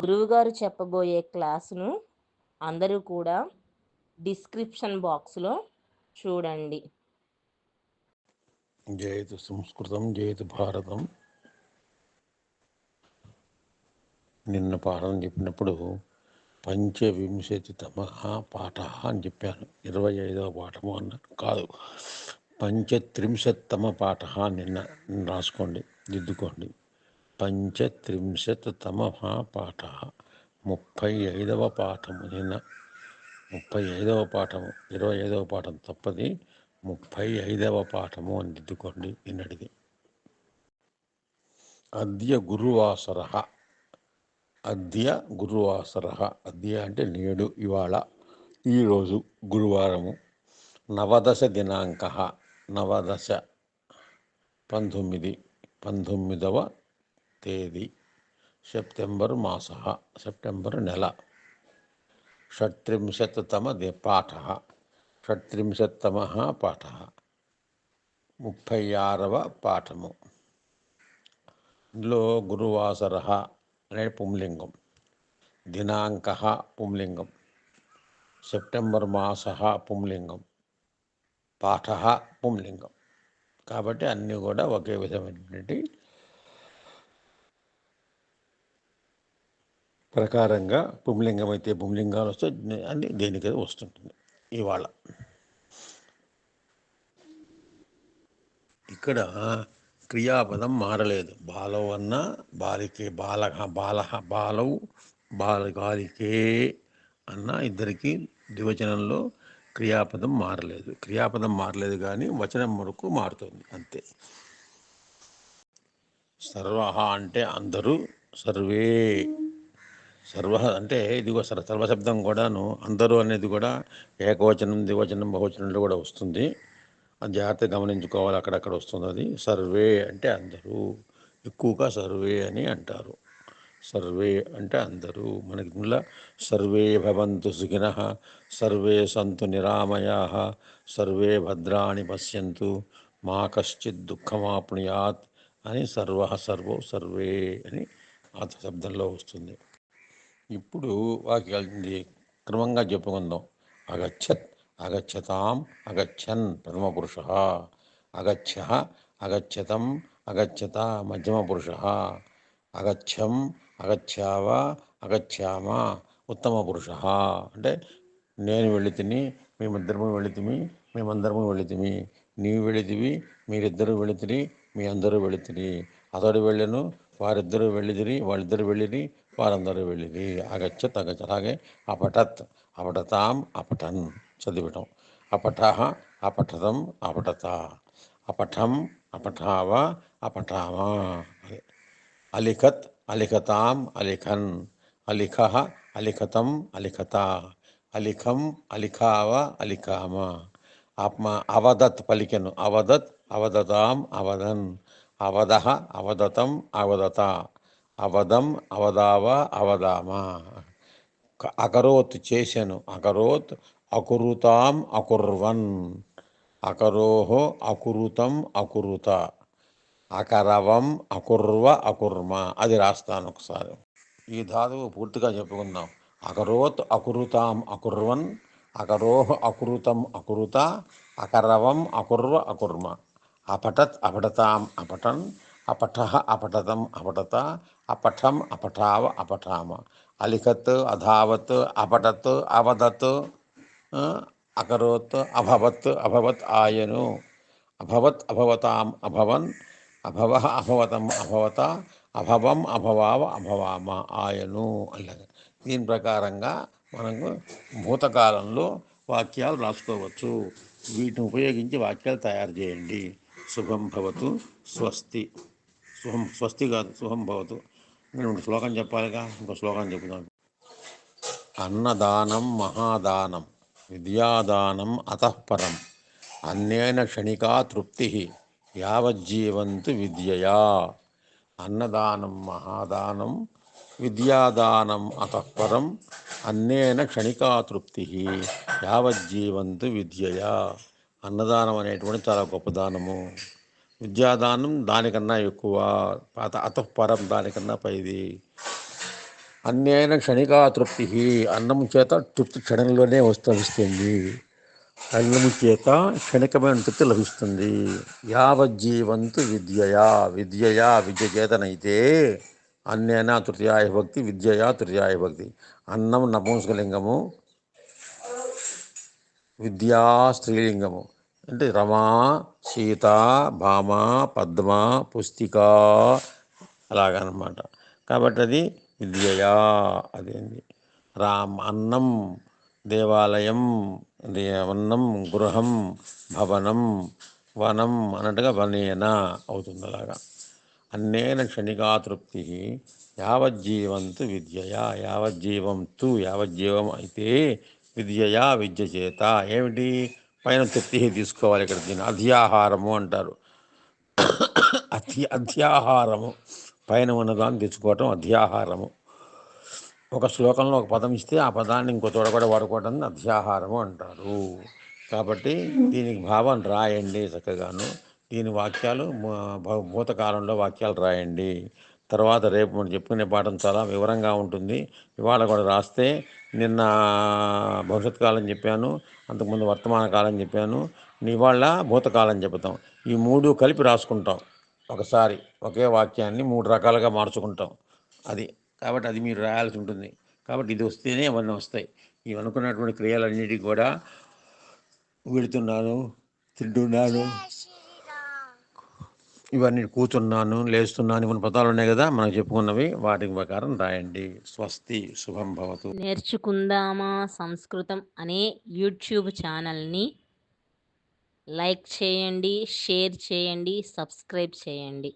గురువుగారు చెప్పబోయే క్లాసును అందరూ కూడా డిస్క్రిప్షన్ బాక్స్లో చూడండి. జయతు సంస్కృతం జయతు భారతం. నిన్న పాఠం చెప్పినప్పుడు పంచవింశతితమ పాఠ అని చెప్పాను. ఇరవై ఐదవ పాఠము అన్నాను కాదు. పంచత్రింశత్తమ పాఠ నిన్న రాసుకోండి దిద్దుకోండి. పంచత్రింశత్తమ పాఠ ముప్పై ఐదవ పాఠము నిన్న. ముప్పై ఐదవ పాఠము ఇరవై ఐదవ పాఠం తప్పది. ముప్పై ఐదవ పాఠము అని దిద్దుకోండి నిన్నటిది అద్య గురువాసర. అద్య గురువాసర. అద్య అంటే నేడు ఇవాళ ఈరోజు గురువారము. నవదశ దినాంక. నవదశ పంతొమ్మిది పంతొమ్మిదవ తేదీ సెప్టెంబర్ మాస సెప్టెంబర్ నెల. షట్త్రింశత్తమ ది పాఠ షట్త్రింశత్తమ పాఠ. ముప్పై ఆరవ పాఠము. ఇందులో గురువాసర అనే పుంలింగం. దినాంక పుంలింగం. సెప్టెంబర్ మాస పుంలింగం. పాఠ పుంలింగం. కాబట్టి అన్నీ కూడా ఒకే విధమైనటువంటి ప్రకారంగా పుంలింగం అయితే పుంలింగాలు వస్తే అన్ని దేనికి వస్తుంటుంది ఇవాళ. ఇక్కడ క్రియాపదం మారలేదు. బాలవు అన్న బాలికే బాల బాల బాలవు బాలగాలికే అన్న ఇద్దరికి ద్వివచనంలో క్రియాపదం మారలేదు. క్రియాపదం మారలేదు కానీ వచనం వరకు మారుతుంది అంతే. సర్వ అంటే అందరూ సర్వే సర్వ అంటే ఇదిగో సర్ సర్వశబ్దం కూడాను అందరూ అనేది కూడా ఏకవచనం ద్వివచనం బహువచనంలో కూడా వస్తుంది. అది జాగ్రత్తగా గమనించుకోవాలి అక్కడక్కడ వస్తుంది అది. సర్వే అంటే అందరూ ఎక్కువగా సర్వే అని అంటారు. సర్వే అంటే అందరూ. మనకి ఇందులో సర్వే భవంతు సుఖిన సర్వే సంతు నిరామయా సర్వే భద్రాణి పశ్యంతు మా కశ్చిత్ దుఃఖమాప్నుయాత్ అని సర్వ సర్వో సర్వే అని ఆ శబ్దంలో వస్తుంది. ఇప్పుడు వాక్యాలు క్రమంగా చెప్పుకుందాం. అగచ్చత్ అగచ్చతాం అగచ్చన్ ప్రథమపురుష. అగచ్చ అగచ్చతం అగచ్చత మధ్యమపురుష. అగచ్చం అగచ్చావ అగచ్చామ ఉత్తమ పురుష అంటే నేను వెళితిని మేమిద్దరము వెళితిమి మేమందరము వెళితిమి నీవు వెళితివి మీరిద్దరూ వెళితిరి మీ అందరూ వెళితిరి అతడు వెళ్ళను వారిద్దరూ వెళ్ళిదిరి వాళ్ళిద్దరు వెళ్ళిరి వారందరూ వెళ్ళిది. అగచ్చ తగచ్చ అలాగే అపటత్ అపటతాం అపటన్ చదివటం. అపఠ అపఠతం అపటత. అపఠం అపఠావ అపఠామా. అలిఖత్ అలిఖతాం అలిఖన్. అలిఖ అలిఖతం అలిఖత. అలిఖం అలిఖావ అలిఖామ. ఆత్మ అవదత్ పలికెను. అవదత్ అవదతాం అవదన్. అవద అవదతం అవదత. అవధం అవధావ అవధామ అకరోత్ చేశాను. అకరోత్ అకురుతాం అకుర్వన్. అకరోహో అకురుతం అకురుత. అకరవం అకుర్వ అకుర్మ. అది రాస్తాను ఒకసారి. ఈ ధాతువు పూర్తిగా చెప్పుకుందాం. అకరోత్ అకురుతాం అకుర్వన్. అకరోహ అకురుతం అకురుత. అకరవం అకుర్వ అకుర్మ. అపటత్ అపటతాం అపటన్. అపఠ అపఠతం అపఠత అపఠం అపఠావ అపఠామ. అలిఖత్ అధావత్ అపఠత్ అవదత్ అకరోత్ అభవత్ అభవత్ ఆయను. అభవత్ అభవతాం అభవన్ అభవ అభవతం అభవత అభవం అభవావ అభవామ ఆయను అలాగే దీని ప్రకారంగా మనకు భూతకాలంలో వాక్యాలు రాసుకోవచ్చు. వీటిని ఉపయోగించి వాక్యాలు తయారు చేయండి. శుభం భవతు స్వస్తి. శుభం స్వస్తి కాదు శుభం భవతు నేను శ్లోకం చెప్పాలిగా ఇంకో శ్లోకం చెప్తాను అన్నదానం మహాదానం విద్యాదానం అతఃపరం అన్నేన క్షణికా తృప్తి యావజ్జీవంతు విద్యయా. అన్నదానం మహాదానం విద్యాదానం అతఃపరం అన్నేన క్షణికా తృప్తి యావజ్జీవంతు విద్యయా. అన్నదానం అనేటువంటి చాలా గొప్ప దానము. విద్యాదానం దానికన్నా ఎక్కువ పాత అతఃపరం దానికన్నా పైది. అన్యైన క్షణికా తృప్తి అన్నము చేత తృప్తి క్షణంలోనే వస్తవిస్తుంది అన్నం అన్నము చేత క్షణికమైన తృప్తి లభిస్తుంది. యావజ్జీవంతు విద్యయా విద్యయా విద్య చేతనైతే అన్యైన తృతీయాయ భక్తి విద్యయా తృతీయాయ భక్తి. అన్నం నపుంసకలింగము విద్యా స్త్రీలింగము. అంటే రమా సీత భామ పద్మ పుస్తిక అలాగనమాట. కాబట్టి అది విద్యయా అదేంది రామ్ అన్నం దేవాలయం దే- అన్నం గృహం భవనం వనం అన్నట్టుగా వనేన అవుతుంది అలాగా. అన్నేన క్షణికా తృప్తి యావజ్జీవంతు విద్యయా యావజ్జీవం తు యావజ్జీవం అయితే విద్యయా విద్య చేత. ఏమిటి? పైన తృప్తి తీసుకోవాలి ఇక్కడ దీన్ని. అధ్యాహారము అంటారు. అధ్య అధ్యాహారము. పైన ఉన్నదాన్ని తెచ్చుకోవటం అధ్యాహారము. ఒక శ్లోకంలో ఒక పదం ఇస్తే ఆ పదాన్ని ఇంకో చోట కూడా వాడుకోవడం అధ్యాహారము అంటారు. కాబట్టి దీనికి భావం రాయండి చక్కగాను. దీని వాక్యాలు భూతకాలంలో వాక్యాలు రాయండి. తర్వాత రేపు మనం చెప్పుకునే పాఠం చాలా వివరంగా ఉంటుంది. ఇవాళ కూడా రాస్తే నిన్న భవిష్యత్ కాలం చెప్పాను అంతకుముందు వర్తమాన కాలం చెప్పాను ఇవాళ భూతకాలం చెబుతాం. ఈ మూడు కలిపి రాసుకుంటాం. ఒకసారి ఒకే వాక్యాన్ని మూడు రకాలుగా మార్చుకుంటాం. అది కాబట్టి అది మీరు రాయాల్సి ఉంటుంది. కాబట్టి ఇది వస్తేనే అవన్నీ వస్తాయి. ఇవి అనుకున్నటువంటి క్రియలన్నిటికీ కూడా వెళుతున్నాను తింటున్నాను. ఇవన్నీ కూర్చున్నాను లేస్తున్నాను ఇవన్నీ పదాలు ఉన్నాయి కదా మనం చెప్పుకున్నవి. వాటి ప్రకారం రాయండి. స్వస్తి శుభం భవతు. నేర్చుకుందామా సంస్కృతం అనే యూట్యూబ్ ఛానల్ని లైక్ చేయండి షేర్ చేయండి సబ్స్క్రైబ్ చేయండి.